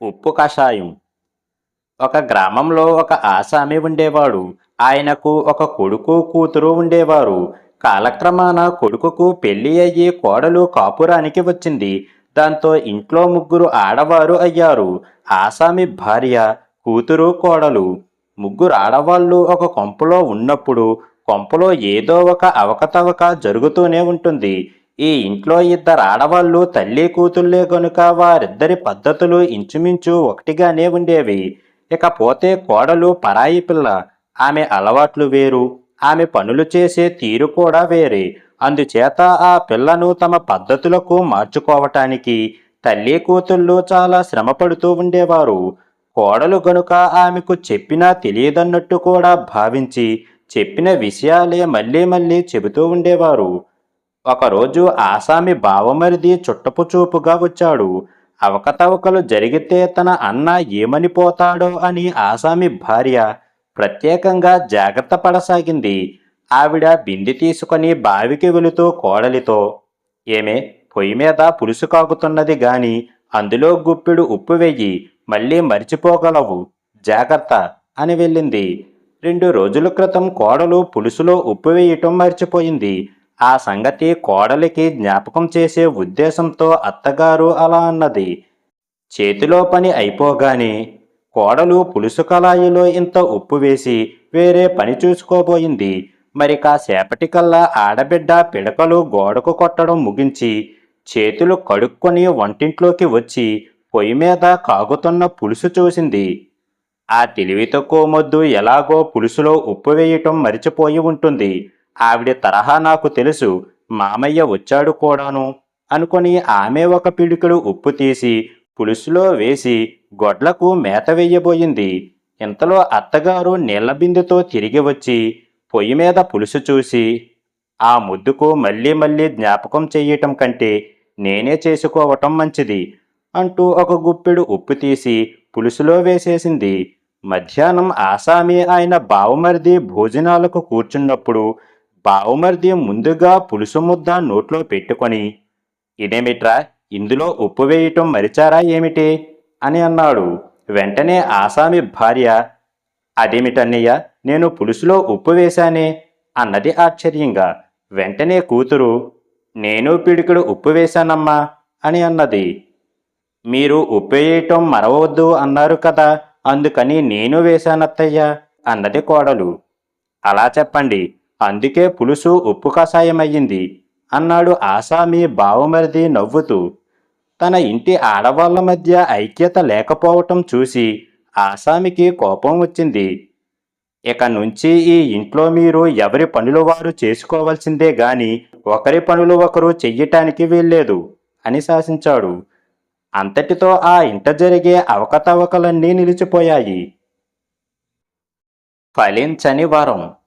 ఉప్పు కషాయం. ఒక గ్రామంలో ఒక ఆసామి ఉండేవాడు. ఆయనకు ఒక కొడుకు కూతురు ఉండేవారు. కాలక్రమాన కొడుకుకు పెళ్ళి అయ్యి కోడలు కాపురానికి వచ్చింది. దాంతో ఇంట్లో ముగ్గురు ఆడవారు అయ్యారు. ఆసామి భార్య కూతురు కోడలు. ముగ్గురు ఆడవాళ్ళు ఒక కొంపలో ఉన్నప్పుడు కొంపలో ఏదో ఒక అవకతవక జరుగుతూనే ఉంటుంది. ఈ ఇంట్లో ఇద్దరు ఆడవాళ్ళు తల్లి కూతుళ్ళే గనుక వారిద్దరి పద్ధతులు ఇంచుమించు ఒకటిగానే ఉండేవి. ఇకపోతే కోడలు పరాయి పిల్ల ఆమె అలవాట్లు వేరు ఆమె పనులు చేసే తీరు కూడా వేరే. అందుచేత ఆ పిల్లను తమ పద్ధతులకు మార్చుకోవటానికి తల్లి కూతుళ్ళు చాలా శ్రమపడుతూ ఉండేవారు. కోడలు గనుక ఆమెకు చెప్పినా తెలియదన్నట్టు కూడా భావించి చెప్పిన విషయాలే మళ్ళీ మళ్ళీ చెబుతూ ఉండేవారు. ఒకరోజు ఆసామి బావమరిది చుట్టపు చూపుగా వచ్చాడు. అవకతవకలు జరిగితే తన అన్న ఏమని పోతాడో అని ఆసామి భార్య ప్రత్యేకంగా జాగ్రత్త పడసాగింది. ఆవిడ బింది తీసుకొని బావికి వెళుతూ కోడలితో ఏమే పొయ్యి మీద పులుసు కాగుతున్నది గాని అందులో గుప్పెడు ఉప్పు వెయ్యి మళ్ళీ మరిచిపోగలవు జాగ్రత్త అని వెళ్ళింది. రెండు రోజుల క్రితం కోడలు పులుసులో ఉప్పు వేయటం మర్చిపోయింది. ఆ సంగతి కోడలికి జ్ఞాపకం చేసే ఉద్దేశంతో అత్తగారు అలా అన్నది. చేతిలో పని అయిపోగానే కోడలు పులుసు కళాయిలో ఇంత ఉప్పు వేసి వేరే పని చూసుకోబోయింది. మరి కాసేపటికల్లా ఆడబిడ్డ పిడకలు గోడకు కొట్టడం ముగించి చేతులు కడుక్కొని వంటింట్లోకి వచ్చి పొయ్యి మీద కాగుతున్న పులుసు చూసింది. ఆ తెలివి తక్కువ మొద్దు ఎలాగో పులుసులో ఉప్పు వేయటం మరిచిపోయి ఉంటుంది. ఆవిడ తరహా నాకు తెలుసు మామయ్య వచ్చాడు కూడాను. అనుకొని ఆమె ఒక పిడికెడు ఉప్పు తీసి పులుసులో వేసి గొడ్లకు మేత వెయ్యబోయింది ఇంతలో అత్తగారు నీళ్ళ బిందెతో తిరిగి వచ్చి పొయ్యి మీద పులుసు చూసి ఆ ముద్దుకు మళ్ళీ మళ్ళీ జ్ఞాపకం చెయ్యటం కంటే నేనే చేసుకోవటం మంచిది అంటూ ఒక గుప్పెడు ఉప్పు తీసి పులుసులో వేసేసింది. మధ్యాహ్నం ఆసామి ఆయన బావమరిది భోజనాలకు కూర్చున్నప్పుడు బావమరిది ముందుగా పులుసు ముద్ద నోట్లో పెట్టుకొని ఇదేమిట్రా ఇందులో ఉప్పు వేయటం మరిచారా ఏమిటి? అని అన్నాడు. వెంటనే ఆసామి భార్య అదేమిటన్నయ్య నేను పులుసులో ఉప్పు వేశానే అన్నది ఆశ్చర్యంగా. వెంటనే కూతురు నేను పిడికిడు ఉప్పు వేశానమ్మా అని అన్నది. మీరు ఉప్పు వేయటం మరవద్దు అన్నారు కదా అందుకని నేను వేశానత్తయ్య అన్నది కోడలు. అలా చెప్పండి అందుకే పులుసు ఉప్పు కషాయమయ్యింది అన్నాడు ఆసామి బావమరిది నవ్వుతూ. తన ఇంటి ఆడవాళ్ళ మధ్య ఐక్యత లేకపోవటం చూసి ఆసామికి కోపం వచ్చింది. ఇక నుంచి ఈ ఇంట్లో మీరు ఎవరి పనులు వారు చేసుకోవాల్సిందే గాని ఒకరి పనులు ఒకరు చెయ్యటానికి వీల్లేదు అని శాసించాడు. అంతటితో ఆ ఇంట జరిగే అవకతవకలన్నీ నిలిచిపోయాయి. ఫలించని వరం.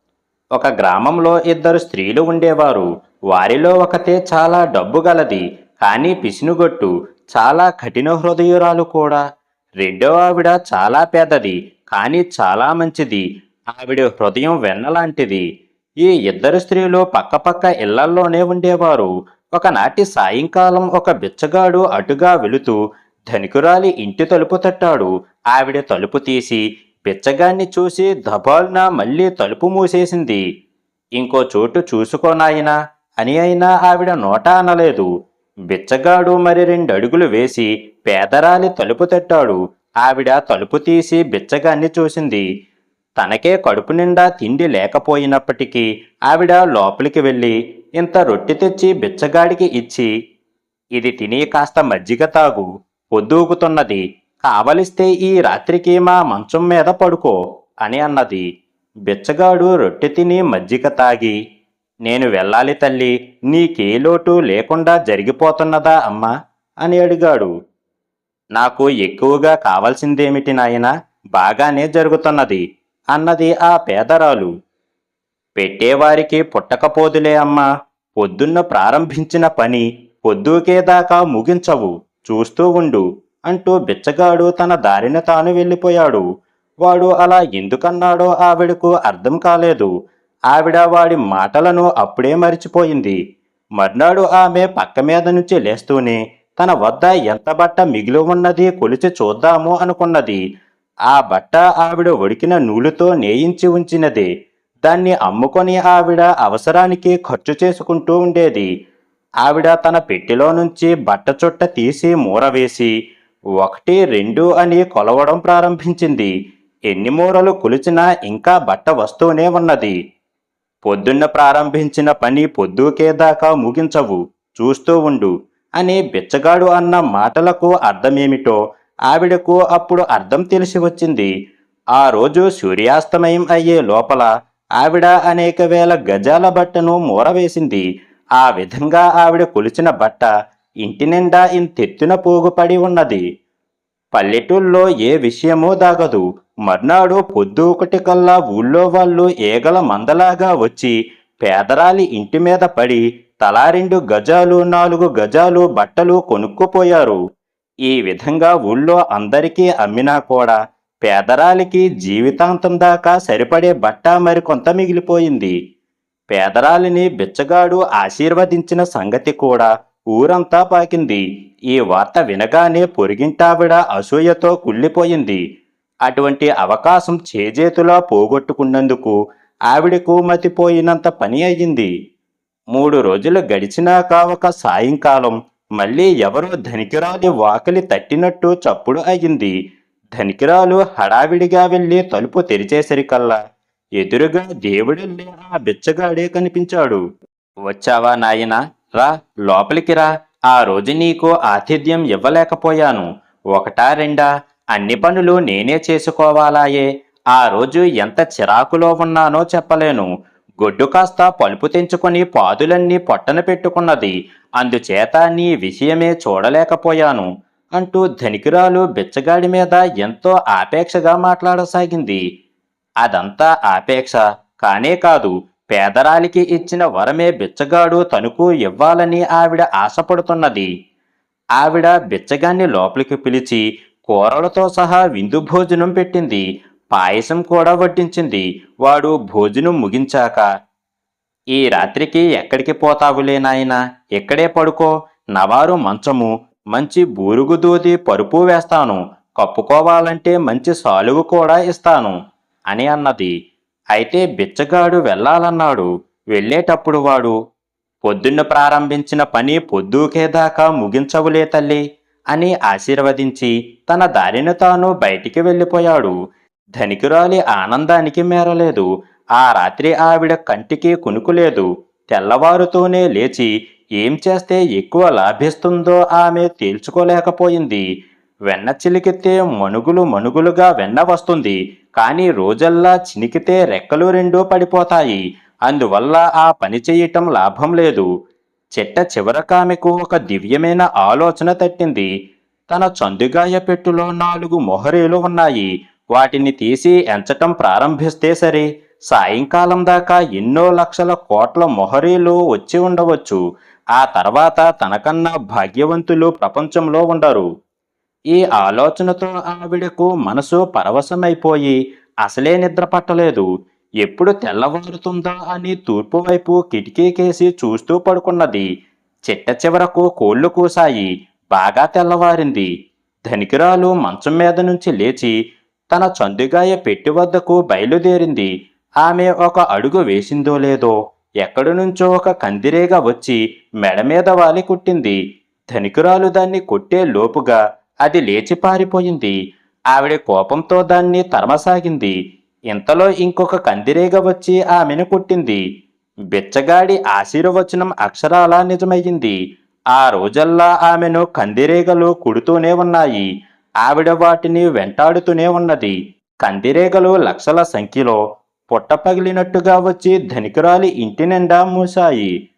ఒక గ్రామంలో ఇద్దరు స్త్రీలు ఉండేవారు. వారిలో ఒకతే చాలా డబ్బు గలది కానీ పిసినుగొట్టు చాలా కఠిన హృదయురాలు కూడా. రెండో ఆవిడ చాలా పేదది కానీ చాలా మంచిది. ఆవిడ హృదయం వెన్నలాంటిది. ఈ ఇద్దరు స్త్రీలు పక్కపక్క ఇళ్ళల్లోనే ఉండేవారు. ఒకనాటి సాయంకాలం ఒక బిచ్చగాడు అటుగా వెళుతూ ధనికురాలి ఇంటి తలుపు తట్టాడు. ఆవిడ తలుపు తీసి బిచ్చగాన్ని చూసి దబాల్న మళ్ళీ తలుపు మూసేసింది. ఇంకో చోటు చూసుకోనాయనా అని అయినా ఆవిడ నోట అనలేదు. బిచ్చగాడు మరి రెండు అడుగులు వేసి పేదరాలి తలుపు తట్టాడు. ఆవిడ తలుపు తీసి బిచ్చగాన్ని చూసింది. తనకే కడుపు నిండా తిండి లేకపోయినప్పటికీ ఆవిడ లోపలికి వెళ్ళి ఇంత రొట్టె తెచ్చి బిచ్చగాడికి ఇచ్చి ఇది తిని కాస్త మజ్జిగ తాగు పొద్దూకుతున్నది కావలిస్తే ఈ రాత్రికి మా మంచం మీద పడుకో అని అన్నది. బిచ్చగాడు రొట్టె తిని మజ్జిగ తాగి నేను వెళ్ళాలి తల్లి నీకే లోటు లేకుండా జరిగిపోతున్నదా అమ్మా? అని అడిగాడు. నాకు ఎక్కువగా కావాల్సిందేమిటి నాయనా? బాగానే జరుగుతున్నది అన్నది ఆ పేదరాలు. పెట్టేవారికి పుట్టకపోదులే అమ్మా పొద్దున్న ప్రారంభించిన పని పొద్దుకేదాకా ముగించవు చూస్తూ ఉండు. అంటూ బిచ్చగాడు తన దారిన తాను వెళ్ళిపోయాడు. వాడు అలా ఎందుకన్నాడో ఆవిడకు అర్థం కాలేదు. ఆవిడ వాడి మాటలను అప్పుడే మరిచిపోయింది. మర్నాడు ఆమె పక్క మీద నుంచి లేస్తూనే తన వద్ద ఎంత బట్ట మిగిలి ఉన్నది కొలిచి చూద్దాము అనుకున్నది. ఆ బట్ట ఆవిడ ఉడికిన నూలుతో నేయించి ఉంచినది. దాన్ని అమ్ముకొని ఆవిడ అవసరానికి ఖర్చు చేసుకుంటూ ఉండేది. ఆవిడ తన పెట్టెలో నుంచి బట్ట చుట్ట తీసి మూరవేసి ఒకటి రెండు అని కొలవడం ప్రారంభించింది. ఎన్ని మూరలు కొలిచినా ఇంకా బట్ట వస్తూనే ఉన్నది. పొద్దున్న ప్రారంభించిన పని పొద్దుకే దాకా ముగించవు. చూస్తూ ఉండు. అని బిచ్చగాడు అన్న మాటలకు అర్థమేమిటో ఆవిడకు అప్పుడు అర్థం తెలిసి వచ్చింది. ఆ రోజు సూర్యాస్తమయం అయ్యే లోపల ఆవిడ అనేక వేల గజాల బట్టను మూరవేసింది. ఆ విధంగా ఆవిడ కొలిచిన బట్ట ఇంటి నిండా ఇంతెత్తున పోగుపడి ఉన్నది. పల్లెటూళ్ళలో ఏ విషయమూ దాగదు. మర్నాడు పొద్దు ఒకటి కల్లా ఊళ్ళో వాళ్ళు ఏగల మందలాగా వచ్చి పేదరాలి ఇంటి మీద పడి తలా రెండు గజాలు నాలుగు గజాలు బట్టలు కొనుక్కుపోయారు. ఈ విధంగా ఊళ్ళో అందరికీ అమ్మినా కూడా పేదరాలికి జీవితాంతం దాకా సరిపడే బట్ట మరికొంత మిగిలిపోయింది. పేదరాలిని బిచ్చగాడు ఆశీర్వదించిన సంగతి కూడా ఊరంతా పాకింది. ఈ వార్త వినగానే పొరిగింటావిడ అసూయతో కుళ్ళిపోయింది. అటువంటి అవకాశం చేజేతులా పోగొట్టుకున్నందుకు ఆవిడకు మతిపోయినంత పని అయ్యింది. మూడు రోజులు గడిచినాక ఒక సాయంకాలం మళ్ళీ ఎవరో ధనికిరాలి వాకిలి తట్టినట్టు చప్పుడు అయ్యింది. ధనికిరాలు హడావిడిగా వెళ్ళి తలుపు తెరిచేసరికల్లా ఎదురుగా దేవుడెళ్ళి ఆ బిచ్చగాడే కనిపించాడు. వచ్చావా నాయనా? రా లోపలికి రా. ఆ రోజు నీకు ఆతిథ్యం ఇవ్వలేకపోయాను. ఒకటా రెండా? అన్ని పనులు నేనే చేసుకోవాలాయే. ఆ రోజు ఎంత చిరాకులో ఉన్నానో చెప్పలేను. గొడ్డు కాస్త పలుపు తెంచుకొని పాదులన్నీ పొట్టన పెట్టుకున్నది. అందుచేత నీ విషయమే చూడలేకపోయాను అంటూ ధనికిరాలు బిచ్చగాడి మీద ఎంతో ఆపేక్షగా మాట్లాడసాగింది. అదంతా ఆపేక్ష కానే కాదు. పేదరాలికి ఇచ్చిన వరమే బిచ్చగాడు తనకు ఇవ్వాలని ఆవిడ ఆశపడుతున్నది. ఆవిడ బిచ్చగాన్ని లోపలికి పిలిచి కూరలతో సహా విందు భోజనం పెట్టింది. పాయసం కూడా వడ్డించింది. వాడు భోజనం ముగించాక ఈ రాత్రికి ఎక్కడికి పోతావులే నాయనా? ఇక్కడే పడుకో. నవారు మంచము. మంచి బూరుగు దూది పరుపు వేస్తాను. కప్పుకోవాలంటే మంచి సాలువు కూడా ఇస్తాను అని అన్నది. అయితే బిచ్చగాడు వెళ్ళాలన్నాడు. వెళ్ళేటప్పుడు వాడు పొద్దున్న ప్రారంభించిన పని పొద్దుకేదాకా ముగించవులే తల్లి అని ఆశీర్వదించి తన దారిన తాను బయటికి వెళ్ళిపోయాడు. ధనికురాలి ఆనందానికి మేరలేదు. ఆ రాత్రి ఆవిడ కంటికి కునుకులేదు. తెల్లవారుతోనే లేచి ఏం చేస్తే ఎక్కువ లాభిస్తుందో ఆమె తేల్చుకోలేకపోయింది. వెన్న చిలికితే మణుగులు మణుగులుగా వెన్న వస్తుంది. కానీ రోజల్లా చినికితే రెక్కలు రెండూ పడిపోతాయి. అందువల్ల ఆ పని చేయటం లాభం లేదు. చెట్ట చివరకామెకు ఒక దివ్యమైన ఆలోచన తట్టింది. తన చందుగాయ పెట్టులో నాలుగు మొహరీలు ఉన్నాయి. వాటిని తీసి ఎంచటం ప్రారంభిస్తే సరే సాయంకాలం దాకా ఎన్నో లక్షల కోట్ల మొహరీలు వచ్చి ఉండవచ్చు. ఆ తర్వాత తనకన్నా భాగ్యవంతులు ప్రపంచంలో ఉండరు. ఈ ఆలోచనతో ఆవిడకు మనసు పరవశమైపోయి అసలే నిద్ర పట్టలేదు. ఎప్పుడు తెల్లవారుతుందా అని తూర్పు వైపు కిటికీకేసి చూస్తూ పడుకున్నది. చిట్ట చివరకు కోళ్ళు కూశాయి. బాగా తెల్లవారింది. ధనికిరాలు మంచం మీద నుంచి లేచి తన చందుగాయ పెట్టి వద్దకు బయలుదేరింది. ఆమె ఒక అడుగు వేసిందో లేదో ఎక్కడి నుంచో ఒక కందిరేగా వచ్చి మెడ మీద వాలి కుట్టింది. ధనికురాలు దాన్ని కొట్టే లోపుగా అది లేచి పారిపోయింది. ఆవిడ కోపంతో దాన్ని తరమసాగింది. ఇంతలో ఇంకొక కందిరేగ వచ్చి ఆమెను కొట్టింది. బిచ్చగాడి ఆశీర్వచనం అక్షరాలా నిజమయ్యింది. ఆ రోజల్లా ఆమెను కందిరేగలు కుడుతూనే ఉన్నాయి. ఆవిడ వాటిని వెంటాడుతూనే ఉన్నది. కందిరేగలు లక్షల సంఖ్యలో పుట్ట పగిలినట్టుగా వచ్చి ధనికురాలి ఇంటి నిండా మూశాయి.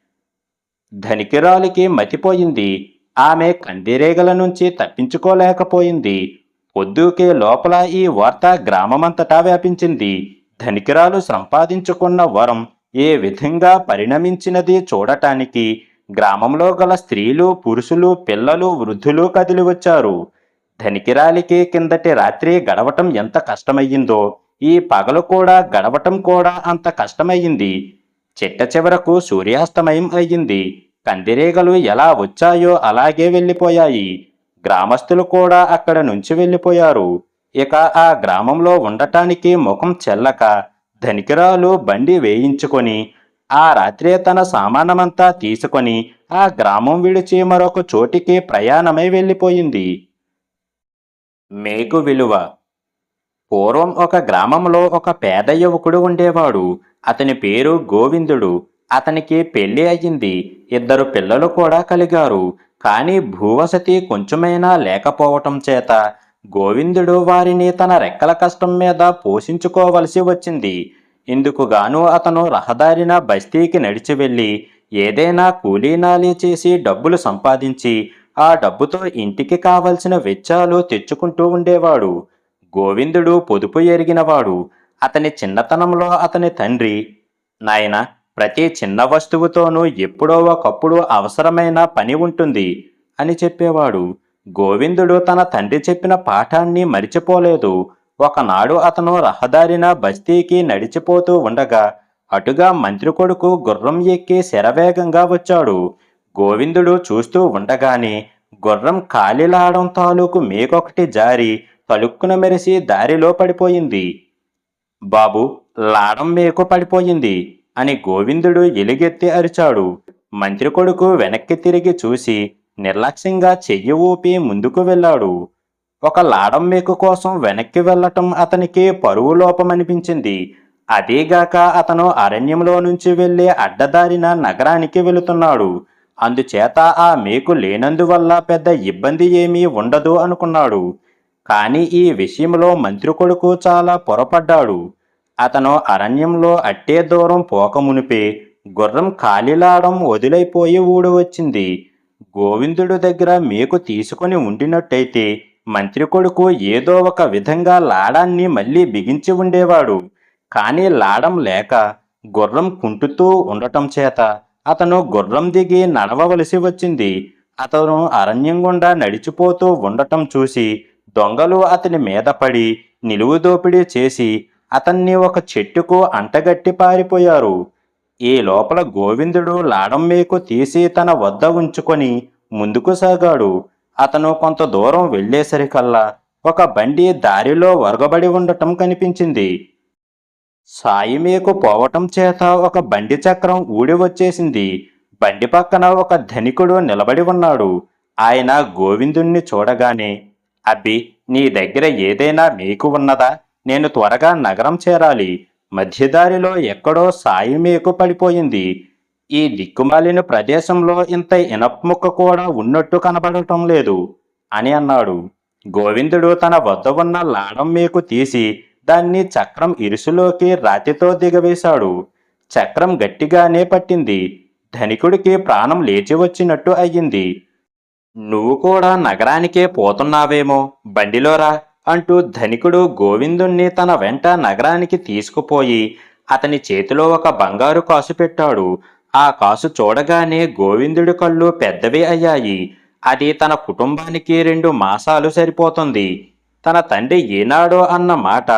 ధనికిరాలికి మతిపోయింది. ఆమె కందిరేగల నుంచి తప్పించుకోలేకపోయింది. పొద్దుకే లోపల ఈ వార్త గ్రామమంతటా వ్యాపించింది. ధనికిరాలు సంపాదించుకున్న వరం ఏ విధంగా పరిణమించినది చూడటానికి గ్రామంలో గల స్త్రీలు పురుషులు పిల్లలు వృద్ధులు కదిలి వచ్చారు. ధనికిరాలికి కిందటి రాత్రి గడవటం ఎంత కష్టమయ్యిందో ఈ పగలు కూడా గడవటం కూడా అంత కష్టమయ్యింది. చిట్ట చివరకు సూర్యాస్తమయం అయ్యింది. కందిరీగలు ఎలా వచ్చాయో అలాగే వెళ్ళిపోయాయి. గ్రామస్తులు కూడా అక్కడ నుంచి వెళ్ళిపోయారు. ఇక ఆ గ్రామంలో ఉండటానికి ముఖం చెల్లక ధనికిరాలు బండి వేయించుకొని ఆ రాత్రే తన సామానమంతా తీసుకొని ఆ గ్రామం విడిచి మరొక చోటికి ప్రయాణమై వెళ్ళిపోయింది. మేకు విలువ. పూర్వం ఒక గ్రామంలో ఒక పేద యువకుడు ఉండేవాడు. అతని పేరు గోవిందుడు. అతనికి పెళ్ళి అయ్యింది. ఇద్దరు పిల్లలు కూడా కలిగారు. కానీ భూవసతి కొంచెమైనా లేకపోవటం చేత గోవిందుడు వారిని తన రెక్కల కష్టం మీద పోషించుకోవలసి వచ్చింది. ఇందుకుగాను అతను రహదారిన బస్తీకి నడిచి వెళ్ళి ఏదైనా కూలీనాలి చేసి డబ్బులు సంపాదించి ఆ డబ్బుతో ఇంటికి కావలసిన వెచ్చాలు తెచ్చుకుంటూ ఉండేవాడు. గోవిందుడు పొదుపు ఎరిగినవాడు. అతని చిన్నతనంలో అతని తండ్రి నాయనా ప్రతి చిన్న వస్తువుతోనూ ఎప్పుడో ఒకప్పుడు అవసరమైన పని ఉంటుంది అని చెప్పేవాడు. గోవిందుడు తన తండ్రి చెప్పిన పాఠాన్ని మరిచిపోలేదు. ఒకనాడు అతను రహదారిన బస్తీకి నడిచిపోతూ ఉండగా అటుగా మంత్రి కొడుకు గుర్రం ఎక్కి శరవేగంగా వచ్చాడు. గోవిందుడు చూస్తూ ఉండగానే గుర్రం కాలిలాడం తాలూకు మేకొకటి జారి తలుక్కున మెరిసి దారిలో పడిపోయింది. బాబు లాడం మేకు పడిపోయింది. అని గోవిందుడు ఎలుగెత్తి అరిచాడు. మంత్రి కొడుకు వెనక్కి తిరిగి చూసి నిర్లక్ష్యంగా చెయ్యి ఊపి ముందుకు వెళ్ళాడు. ఒక లాడం మేకు కోసం వెనక్కి వెళ్ళటం అతనికి పరువు లోపమనిపించింది. అదేగాక అతను అరణ్యంలో నుంచి వెళ్ళే అడ్డదారిన నగరానికి వెళుతున్నాడు. అందుచేత ఆ మేకు లేనందువల్ల పెద్ద ఇబ్బంది ఏమీ ఉండదు అనుకున్నాడు. కానీ ఈ విషయంలో మంత్రి కొడుకు చాలా పొరపడ్డాడు. అతను అరణ్యంలో అట్టే దూరం పోకమునిపే గుర్రం కాలిలాడం వదిలైపోయి ఊడు వచ్చింది గోవిందుడు దగ్గర మీకు తీసుకొని ఉండినట్టయితే మంత్రి కొడుకు ఏదో ఒక విధంగా లాడాన్ని మళ్ళీ బిగించి ఉండేవాడు. కానీ లాడం లేక గుర్రం కుంటుతూ ఉండటం చేత అతను గుర్రం దిగి నడవవలసి వచ్చింది. అతను అరణ్యం గుండా నడిచిపోతూ ఉండటం చూసి దొంగలు అతని మీద పడి నిలువు దోపిడీ చేసి అతన్ని ఒక చెట్టుకు అంటగట్టి పారిపోయారు. ఈ లోపల గోవిందుడు లాడం మేకు తీసి తన వద్ద ఉంచుకొని ముందుకు సాగాడు. అతను కొంత దూరం వెళ్ళేసరికల్లా ఒక బండి దారిలో వరగబడి ఉండటం కనిపించింది. సాయి మేకు పోవటం చేత ఒక బండి చక్రం ఊడి వచ్చేసింది. బండి పక్కన ఒక ధనికుడు నిలబడి ఉన్నాడు. ఆయన గోవిందుణ్ణి చూడగానే అబ్బి నీ దగ్గర ఏదైనా మేకు ఉన్నదా? నేను త్వరగా నగరం చేరాలి. మధ్యదారిలో ఎక్కడో సాయి మేకు పడిపోయింది. ఈ దిక్కుమాలిన ప్రదేశంలో ఇంత ఇనప్ముక్క కూడా ఉన్నట్టు కనబడటం లేదు అని అన్నాడు. గోవిందుడు తన వద్ద ఉన్న లాడం మేకు తీసి దాన్ని చక్రం ఇరుసులోకి రాతితో దిగవేశాడు. చక్రం గట్టిగానే పట్టింది. ధనికుడికి ప్రాణం లేచి వచ్చినట్టు అయ్యింది. నువ్వు కూడా నగరానికే పోతున్నావేమో. బండిలోరా అంటూ ధనికుడు గోవిందుణ్ణి తన వెంట నగరానికి తీసుకుపోయి అతని చేతిలో ఒక బంగారు కాసు పెట్టాడు. ఆ కాసు చూడగానే గోవిందుడి కళ్ళు పెద్దవి అయ్యాయి. అది తన కుటుంబానికి రెండు మాసాలు సరిపోతుంది. తన తండ్రి ఏనాడో అన్న మాట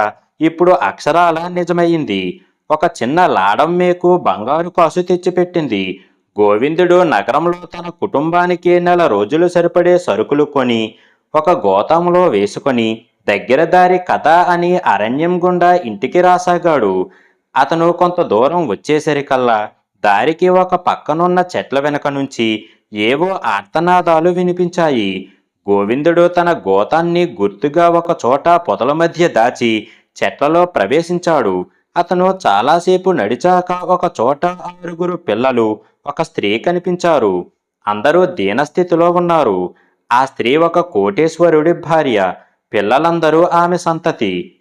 ఇప్పుడు అక్షరాల నిజమైంది ఒక చిన్న లాడం మేకు బంగారు కాసు తెచ్చిపెట్టింది. గోవిందుడు నగరంలో తన కుటుంబానికి నెల రోజులు సరిపడే సరుకులు కొని ఒక గోతంలో వేసుకొని దగ్గర దారి కథ అని అరణ్యం గుండా ఇంటికి రాసాగాడు. అతను కొంత దూరం వచ్చేసరికల్లా దారికి ఒక పక్కనున్న చెట్ల వెనక నుంచి ఏవో ఆర్తనాదాలు వినిపించాయి. గోవిందుడు తన గోతాన్ని గుర్తుగా ఒక చోట పొదల మధ్య దాచి చెట్లలో ప్రవేశించాడు. అతను చాలాసేపు నడిచాక ఒక చోట ఆరుగురు పిల్లలు ఒక స్త్రీ కనిపించారు. అందరూ దీనస్థితిలో ఉన్నారు. ఆ స్త్రీ ఒక కోటేశ్వరుడి భార్య పిల్లలందరూ ఆమె సంతతి.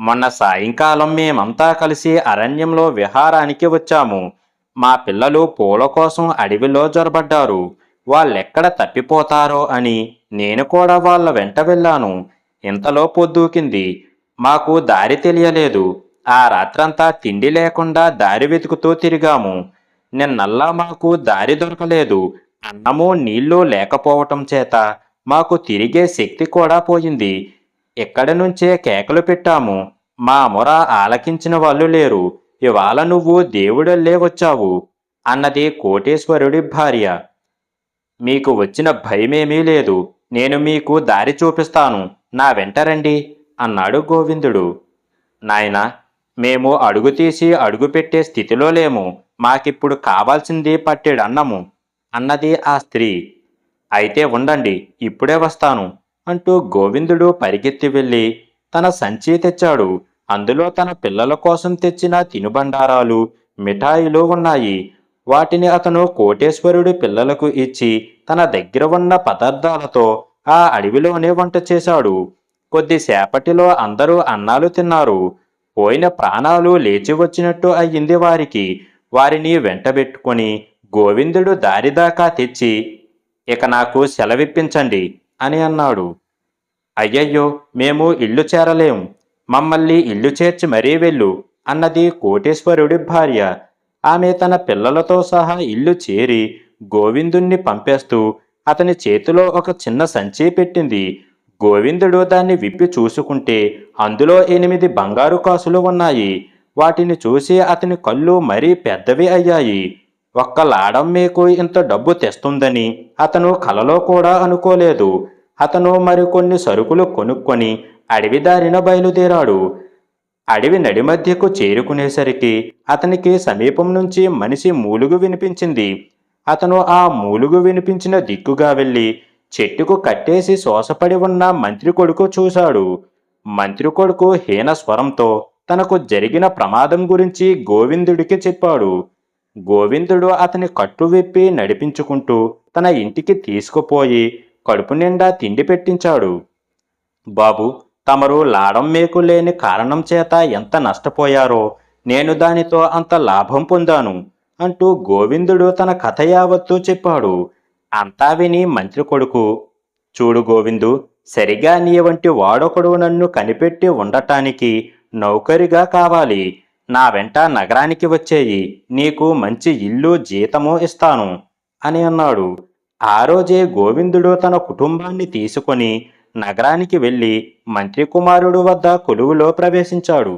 మొన్న సాయంకాలం మేమంతా కలిసి అరణ్యంలో విహారానికి వచ్చాము. మా పిల్లలు పూల కోసం అడవిలో జొరబడ్డారు. వాళ్ళెక్కడ తప్పిపోతారో అని నేను కూడా వాళ్ళ వెంట వెళ్ళాను. ఇంతలో పొద్దూకింది. మాకు దారి తెలియలేదు. ఆ రాత్రంతా తిండి లేకుండా దారి వెతుకుతూ తిరిగాము. నిన్నల్లా మాకు దారి దొరకలేదు. అన్నము నీళ్ళు లేకపోవటం చేత మాకు తిరిగే శక్తి కూడా పోయింది. ఇక్కడ నుంచే కేకలు పెట్టాము. మా మొర ఆలకించిన వాళ్ళు లేరు. ఇవాళ నువ్వు దేవుడల్లే వచ్చావు అన్నది కోటేశ్వరుడి భార్య. మీకు వచ్చిన భయమేమీ లేదు. నేను మీకు దారి చూపిస్తాను. నా వెంట రండి అన్నాడు గోవిందుడు. నాయనా మేము అడుగు తీసి అడుగు పెట్టే స్థితిలో లేము. మాకిప్పుడు కావాల్సింది పట్టెడన్నము అన్నది ఆ స్త్రీ. అయితే ఉండండి ఇప్పుడే వస్తాను అంటూ గోవిందుడు పరిగెత్తి వెళ్ళి తన సంచి తెచ్చాడు. అందులో తన పిల్లల కోసం తెచ్చిన తినుబండారాలు మిఠాయిలు ఉన్నాయి. వాటిని అతను కోటేశ్వరుడి పిల్లలకు ఇచ్చి తన దగ్గర ఉన్న పదార్థాలతో ఆ అడవిలోనే వంట చేశాడు. కొద్దిసేపటిలో అందరూ అన్నాలు తిన్నారు. పోయిన ప్రాణాలు లేచి వచ్చినట్టు అయ్యింది వారికి. వారిని వెంటబెట్టుకొని గోవిందుడు దారిదాకా తెచ్చి ఇక నాకు సెలవిప్పించండి అని అన్నాడు. అయ్యయ్యో మేము ఇల్లు చేరలేం. మమ్మల్ని ఇల్లు చేర్చి మరీ వెళ్ళు అన్నది కోటేశ్వరుడి భార్య. ఆమె తన పిల్లలతో సహా ఇల్లు చేరి గోవిందుణ్ణి పంపేస్తూ అతని చేతిలో ఒక చిన్న సంచి పెట్టింది. గోవిందుడు దాన్ని విప్పి చూసుకుంటే అందులో ఎనిమిది బంగారు కాసులు ఉన్నాయి. వాటిని చూసి అతని కళ్ళు మరీ పెద్దవి అయ్యాయి. ఒక్క లాడం మీకు ఇంత డబ్బు తెస్తుందని అతను కలలో కూడా అనుకోలేదు. అతను మరికొన్ని సరుకులు కొనుక్కొని అడవి దారిన బయలుదేరాడు. అడవి నడిమధ్యకు చేరుకునేసరికి అతనికి సమీపం నుంచి మనిషి మూలుగు వినిపించింది. అతను ఆ మూలుగు వినిపించిన దిక్కుగా వెళ్ళి చెట్టుకు కట్టేసి శోసపడి ఉన్న మంత్రి కొడుకు చూశాడు. మంత్రి కొడుకు హీన స్వరంతో తనకు జరిగిన ప్రమాదం గురించి గోవిందుడికి చెప్పాడు. గోవిందుడు అతని కట్టు విప్పి నడిపించుకుంటూ తన ఇంటికి తీసుకుపోయి కడుపు నిండా తిండి పెట్టించాడు. బాబు తమరు లాడం మేకు లేని కారణం చేత ఎంత నష్టపోయారో నేను దానితో అంత లాభం పొందాను అంటూ గోవిందుడు తన కథ యావత్తూ చెప్పాడు. అంతా విని మంత్రి కొడుకు చూడు గోవిందు సరిగా నీ వంటి వాడొకడు నన్ను కనిపెట్టి ఉండటానికి నౌకరిగా కావాలి. నా వెంట నగరానికి వచ్చేయి. నీకు మంచి ఇల్లు జీతము ఇస్తాను అని అన్నాడు. ఆ రోజే గోవిందుడు తన కుటుంబాన్ని తీసుకొని నగరానికి వెళ్ళి మంత్రి కుమారుడు వద్ద కొలువులో ప్రవేశించాడు.